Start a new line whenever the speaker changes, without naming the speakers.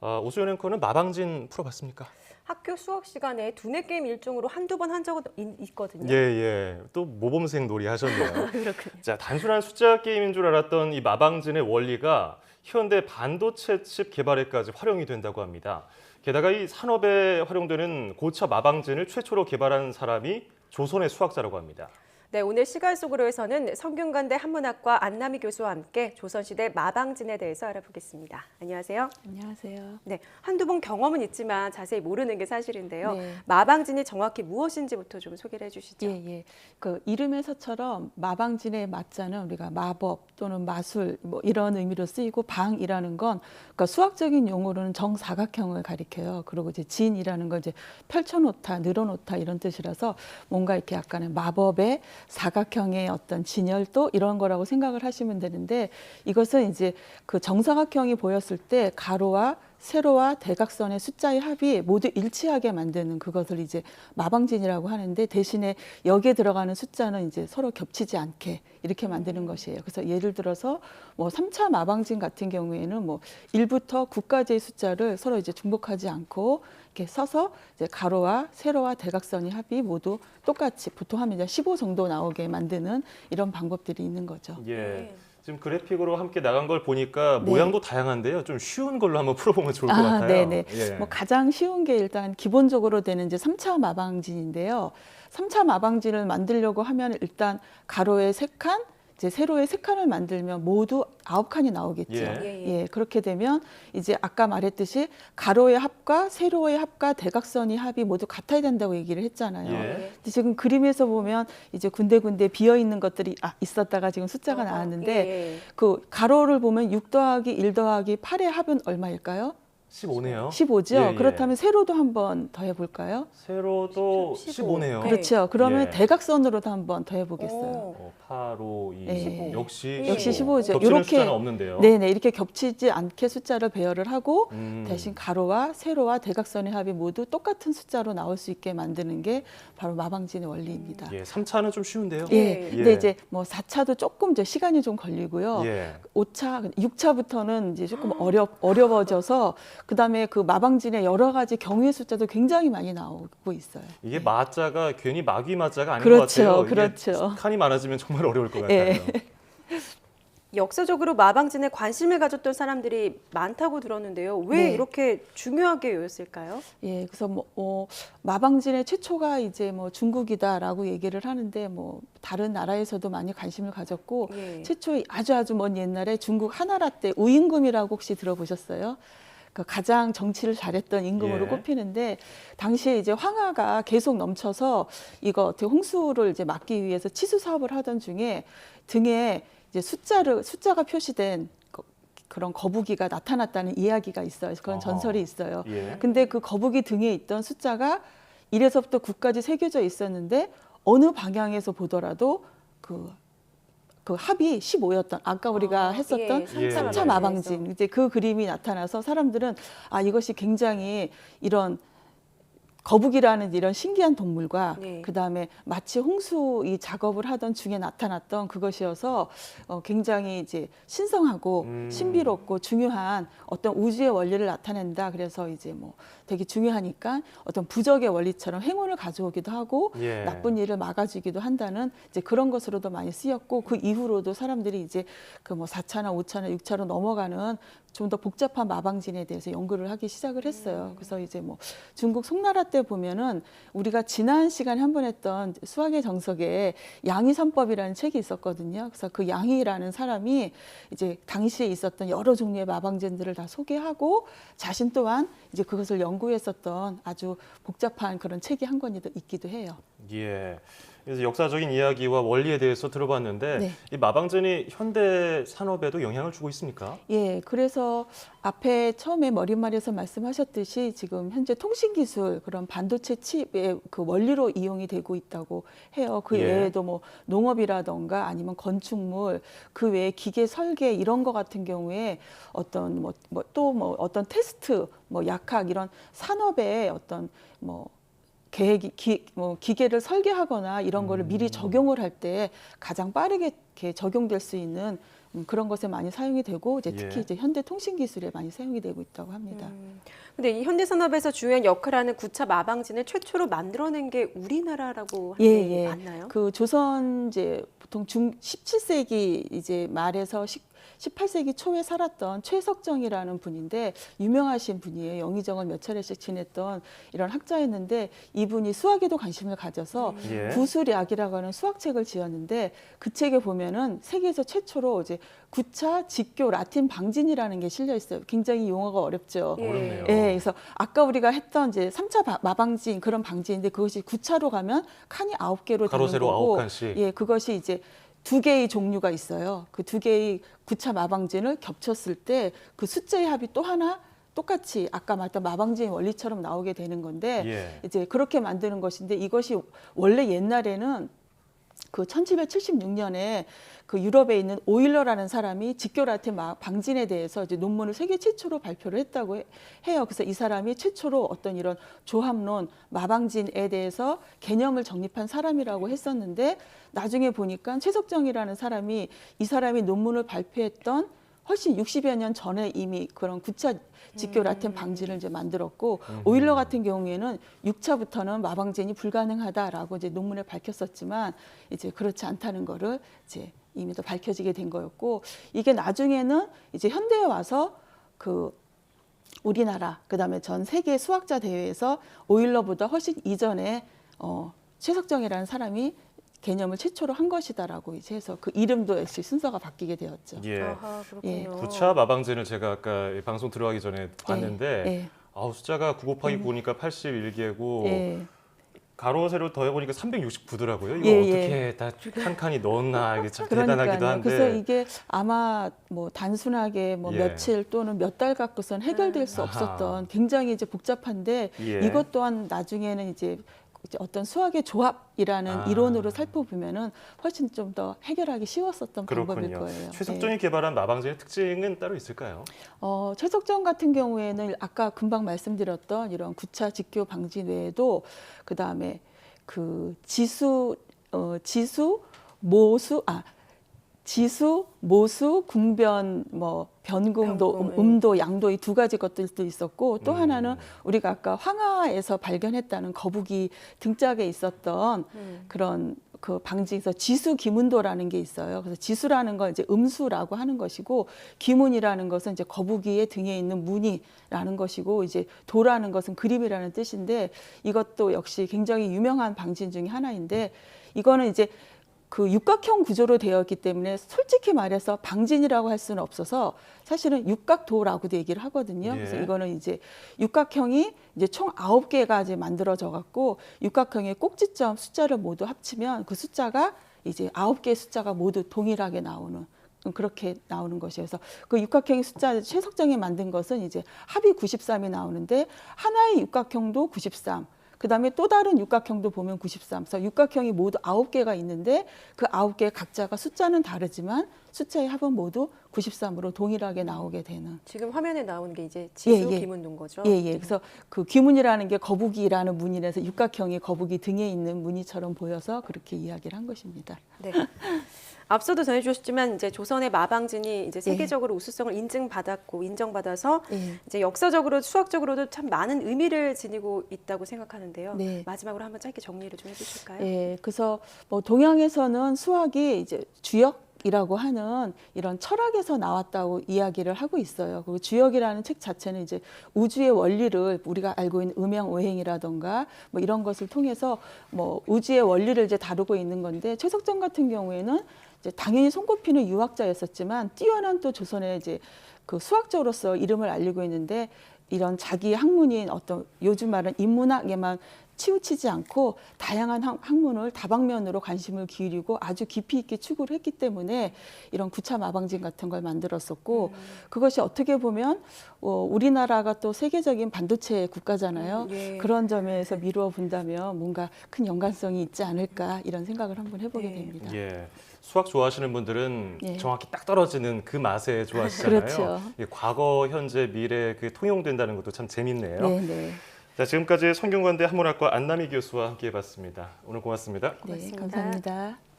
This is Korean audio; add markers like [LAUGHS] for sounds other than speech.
어, 오수연 앵커는 마방진 풀어봤습니까?
학교 수업 시간에 두뇌 게임 일종으로 한두 번 한 적은 있- 있거든요.
예, 예. 또 모범생 놀이 하셨네요. [LAUGHS]
그렇군요.
자, 단순한 숫자 게임인 줄 알았던 이 마방진의 원리가 현대 반도체 칩 개발에까지 활용이 된다고 합니다. 게다가 이 산업에 활용되는 고차 마방진을 최초로 개발한 사람이 조선의 수학자라고 합니다.
네, 오늘 시간 속으로에서는 성균관대 한문학과 안남희 교수와 함께 조선시대 마방진에 대해서 알아보겠습니다. 안녕하세요.
안녕하세요.
네, 한두 번 경험은 있지만 자세히 모르는 게 사실인데요.
네.
마방진이 정확히 무엇인지부터 좀 소개를 해주시죠.
예, 예. 그 이름에서처럼 마방진의 마자는 우리가 마법 또는 마술 뭐 이런 의미로 쓰이고 방이라는 건 그러니까 수학적인 용어로는 정사각형을 가리켜요. 그리고 이제 진이라는 건 이제 펼쳐놓다, 늘어놓다 이런 뜻이라서 뭔가 이렇게 약간의 마법의 사각형의 어떤 진열도 이런 거라고 생각을 하시면 되는데 이것은 이제 그 정사각형이 보였을 때 가로와 세로와 대각선의 숫자의 합이 모두 일치하게 만드는 그것을 이제 마방진이라고 하는데 대신에 여기에 들어가는 숫자는 이제 서로 겹치지 않게 이렇게 만드는 것이에요. 그래서 예를 들어서 뭐 3차 마방진 같은 경우에는 뭐 1부터 9까지의 숫자를 서로 이제 중복하지 않고 이렇게 써서 이제 가로와 세로와 대각선의 합이 모두 똑같이 보통 하면 이제 15 정도 나오게 만드는 이런 방법들이 있는 거죠.
예.
네.
지금 그래픽으로 함께 나간 걸 보니까
네.
모양도 다양한데요. 좀 쉬운 걸로 한번 풀어보면 좋을 것
아,
같아요.
네네.
예.
뭐 가장 쉬운 게 일단 기본적으로 되는 이제 3차 마방진인데요. 3차 마방진을 만들려고 하면 일단 가로에 세칸 이제 세로에 세 칸을 만들면 모두 아홉 칸이 나오겠죠.
예.
예,
예, 그렇게 되면 이제 아까 말했듯이 가로의 합과 세로의 합과 대각선의 합이 모두 같아야 된다고 얘기를 했잖아요.
예.
근데 지금 그림에서 보면 이제 군데군데 비어 있는 것들이 아, 있었다가 지금 숫자가
어,
나왔는데
예.
그 가로를 보면 6 더하기 1 더하기 8의 합은 얼마일까요?
15네요.
15죠.
예, 예.
그렇다면 세로도 한번 더 해 볼까요?
세로도
15.
15네요.
네.
그렇죠. 그러면
예.
대각선으로도 한번 더 해 보겠어요.
오.
어, 8, 5, 2,
예.
15. 역시
역시
15.
15죠.
겹치는
요렇게-
숫자는 없는데요.
네, 네. 이렇게 겹치지 않게 숫자를 배열을 하고
음.
대신 가로와 세로와 대각선의 합이 모두 똑같은 숫자로 나올 수 있게 만드는 게 바로 마방진의 원리입니다.
예, 3차는 좀 쉬운데요.
예.
예.
근데
예.
이제 뭐 4차도 조금 이제 시간이 좀 걸리고요.
예.
5차, 6차부터는 이제 조금 어려 어려워져서 그다음에 그 마방진의 여러 가지 경우의 숫자도 굉장히 많이 나오고 있어요.
이게 마자가 괜히 마귀 마자가 아닌
그렇죠,
것 같아요.
그렇죠.
칸이 많아지면 정말 어려울 것 같아요.
예.
역사적으로 마방진에 관심을 가졌던 사람들이 많다고 들었는데요. 왜
네.
이렇게 중요하게 여겼을까요?
예, 그래서 뭐 어, 마방진의 최초가 이제 뭐 중국이다라고 얘기를 하는데 뭐 다른 나라에서도 많이 관심을 가졌고
예.
최초 아주 아주 먼 옛날에 중국 하나라 때 우임금이라고 혹시 들어보셨어요? 그 가장 정치를 잘했던 임금으로
예.
꼽히는데 당시에 이제 황하가 계속 넘쳐서 이거 어떻게 홍수를 이제 막기 위해서 치수 사업을 하던 중에 등에 이제 숫자를 숫자가 표시된 거- 그런 거북이가 나타났다는 이야기가 있어요. 그런
어허.
전설이 있어요.
예.
근데 그 거북이 등에 있던 숫자가 1에서부터 9까지 새겨져 있었는데 어느 방향에서 보더라도 그, 그 합이 15였던 아까 우리가
아,
했었던
예,
예.
삼차 마방진 이제 그 그림이 나타나서 사람들은 아 이것이 굉장히 이런 거북이라는 이런 신기한 동물과
네.
그다음에 마치 홍수 이 작업을 하던 중에 나타났던 그것이어서 어, 굉장히 이제 신성하고
음.
신비롭고 중요한 어떤 우주의 원리를 나타낸다. 그래서 이제 뭐 되게 중요하니까 어떤 부적의 원리처럼 행운을 가져오기도 하고
예.
나쁜 일을 막아주기도 한다는 이제 그런 것으로도 많이 쓰였고 그 이후로도 사람들이 이제 그뭐 4차나 5차나 6차로 넘어가는 좀 더 복잡한 마방진에 대해서 연구를 하기 시작을 했어요. 그래서 이제 뭐 중국 송나라 때 보면은 우리가 지난 시간에 한 번 했던 수학의 정석에 양의삼법이라는 책이 있었거든요. 그래서 그 양의라는 사람이 이제 당시에 있었던 여러 종류의 마방진들을 다 소개하고 자신 또한 이제 그것을 연구했었던 아주 복잡한 그런 책이 한 권이 더 있기도 해요.
예. 그래서 역사적인 이야기와 원리에 대해서 들어봤는데
네.
이 마방진이 현대 산업에도 영향을 주고 있습니까?
예, 그래서 앞에 처음에 머릿말에서 말씀하셨듯이 지금 현재 통신 기술 그런 반도체 칩의 그 원리로 이용이 되고 있다고 해요. 그
예.
외에도 뭐 농업이라던가 아니면 건축물 그 외에 기계 설계 이런 거 같은 경우에 어떤 뭐 또뭐 어떤 테스트 뭐 약학 이런 산업의 어떤 뭐 계획이 기, 뭐 기계를 설계하거나 이런 거를 미리 적용을 할 때 가장 빠르게 이렇게 적용될 수 있는 음, 그런 것에 많이 사용이 되고 이제 특히
예.
이제 현대 통신 기술에 많이 사용이 되고 있다고 합니다.
음. 근데 이 현대 산업에서 중요한 역할하는 구차 마방진을 최초로 만들어낸 게 우리나라라고 하는
예,
게
예.
맞나요?
그 조선 이제 보통 중 17세기 이제 말에서 18세기 초에 살았던 최석정이라는 분인데 유명하신 분이에요. 영의정을 몇 차례씩 지냈던 이런 학자였는데 이분이 수학에도 관심을 가져서
예.
구술약이라고 하는 수학책을 지었는데 그 책에 보면은 세계에서 최초로 이제 구차 직교 라틴 방진이라는 게 실려 있어요. 굉장히 용어가 어렵죠.
예.
어렵네요.
예, 그래서 아까 우리가 했던 이제 삼차 마방진 그런 방진인데 그것이 구차로 가면 칸이 아홉 개로 되는
가로 세로
거고
아홉 칸씩.
예, 그것이 이제 두 개의 종류가 있어요. 그 두 개의 구차 마방진을 겹쳤을 때 그 숫자의 합이 또 하나 똑같이 아까 말했던 마방진 원리처럼 나오게 되는 건데
예.
이제 그렇게 만드는 것인데 이것이 원래 옛날에는 그 1776년에 그 유럽에 있는 오일러라는 사람이 직교라틴 마- 방진에 대해서 이제 논문을 세계 최초로 발표를 했다고 해- 해요. 그래서 이 사람이 최초로 어떤 이런 조합론 마방진에 대해서 개념을 정립한 사람이라고 했었는데 나중에 보니까 최석정이라는 사람이 이 사람이 논문을 발표했던 훨씬 60여 년 전에 이미 그런 구차 직교 라틴 방진을 이제 만들었고 오일러 같은 경우에는 6차부터는 마방진이 불가능하다라고 이제 논문에 밝혔었지만 이제 그렇지 않다는 거를 이제 이미 더 밝혀지게 된 거였고 이게 나중에는 이제 현대에 와서 그 우리나라 그다음에 전 세계 수학자 대회에서 오일러보다 훨씬 이전에 어 최석정이라는 사람이 개념을 최초로 한 것이다라고 이제 해서 그 이름도 역시 순서가 바뀌게 되었죠.
예.
아하, 그렇군요.
예.
구차 마방진을 제가 아까 이 방송 들어가기 전에 봤는데
예,
아우 숫자가 9 곱하기 9니까 81개고
예.
가로 세로 더해 보니까 369더라고요. 이거
예,
어떻게 다 한 칸이 넣었나 이게 참 대단하기도. 한데.
그래서 이게 아마 뭐 단순하게 뭐
예.
며칠 또는 몇 달 갖고선 해결될 수
아하.
없었던 굉장히 이제 복잡한데
예.
이것 또한 나중에는 이제 어떤 수학의 조합이라는
아.
이론으로 살펴보면은 훨씬 좀 더 해결하기 쉬웠었던 방법일
그렇군요.
거예요.
최석정이 개발한 마방진의 특징은 따로 있을까요?
어, 최석정 같은 경우에는 아까 금방 말씀드렸던 이런 구차 직교 방지 외에도 그 다음에 그 지수 어, 지수 모수 아 지수 모수 궁변 뭐 변금,
예.
음도 양도 이 두 가지 것들도 있었고 또
음.
하나는 우리가 아까 황하에서 발견했다는 거북이 등짝에 있었던
음.
그런 그 방지에서 지수 기문도라는 게 있어요. 그래서 지수라는 건 이제 음수라고 하는 것이고 기문이라는 것은 이제 거북이의 등에 있는 무늬라는 것이고 이제 도라는 것은 그림이라는 뜻인데 이것도 역시 굉장히 유명한 방진 중에 하나인데 이거는 이제 그 육각형 구조로 되어 있기 때문에 솔직히 말해서 방진이라고 할 수는 없어서 사실은 육각도라고도 얘기를 하거든요. 그래서
예.
이거는 이제 육각형이 이제 총 아홉 개가 이제 만들어져 갖고 육각형의 꼭지점 숫자를 모두 합치면 그 숫자가 이제 아홉 개의 숫자가 모두 동일하게 나오는 그렇게 나오는. 그래서 그 육각형의 숫자 최석정이 만든 것은 이제 합이 93이 나오는데 하나의 육각형도 93. 그다음에 또 다른 육각형도 보면 93. 그래서 육각형이 모두 아홉 개가 있는데 그 아홉 개 각자가 숫자는 다르지만 숫자의 합은 모두 93으로 동일하게 나오게 되는.
지금 화면에 나오는 게 이제 지수
예, 예.
기문도인 거죠.
예, 예. 그래서 그 귀문이라는 게 거북이라는 무늬라서 육각형이 거북이 등에 있는 무늬처럼 보여서 그렇게 이야기를 한 것입니다.
네. [LAUGHS] 앞서도 전해주셨지만 이제 조선의 마방진이
예.
이제 세계적으로 우수성을 인증받았고 인정받아서
예.
이제 역사적으로 수학적으로도 참 많은 의미를 지니고 있다고 생각하는데요.
네.
마지막으로 한번 짧게 정리를 좀 해주실까요?
예, 그래서 뭐 동양에서는 수학이 이제 주역 이라고 하는 이런 철학에서 나왔다고 이야기를 하고 있어요. 그리고 주역이라는 책 자체는 이제 우주의 원리를 우리가 알고 있는 음양 오행이라던가 뭐 이런 것을 통해서 뭐 우주의 원리를 이제 다루고 있는 건데 최석정 같은 경우에는 이제 당연히 손꼽히는 유학자였었지만 뛰어난 또 조선의 이제 그 수학자로서 이름을 알리고 있는데 이런 자기 학문인 어떤 요즘 말은 인문학에만 치우치지 않고 다양한 학- 학문을 다방면으로 관심을 기울이고 아주 깊이 있게 추구를 했기 때문에 이런 구차 마방진 같은 걸 만들었었고 그것이 어떻게 보면 어, 우리나라가 또 세계적인 반도체 국가잖아요.
음, 예.
그런 점에서 미루어 본다면 뭔가 큰 연관성이 있지 않을까 이런 생각을 한번 해보게
네.
됩니다.
예. 수학 좋아하시는 분들은
예.
정확히 딱 떨어지는 그 맛에 좋아하시잖아요.
그렇죠.
이 과거, 현재, 미래 그 통용된다는 것도 참 재밌네요.
네, 네,
자, 지금까지 성균관대 한문학과 안남희 교수와 함께 해 봤습니다. 오늘 고맙습니다.
네,
고맙습니다.
감사합니다.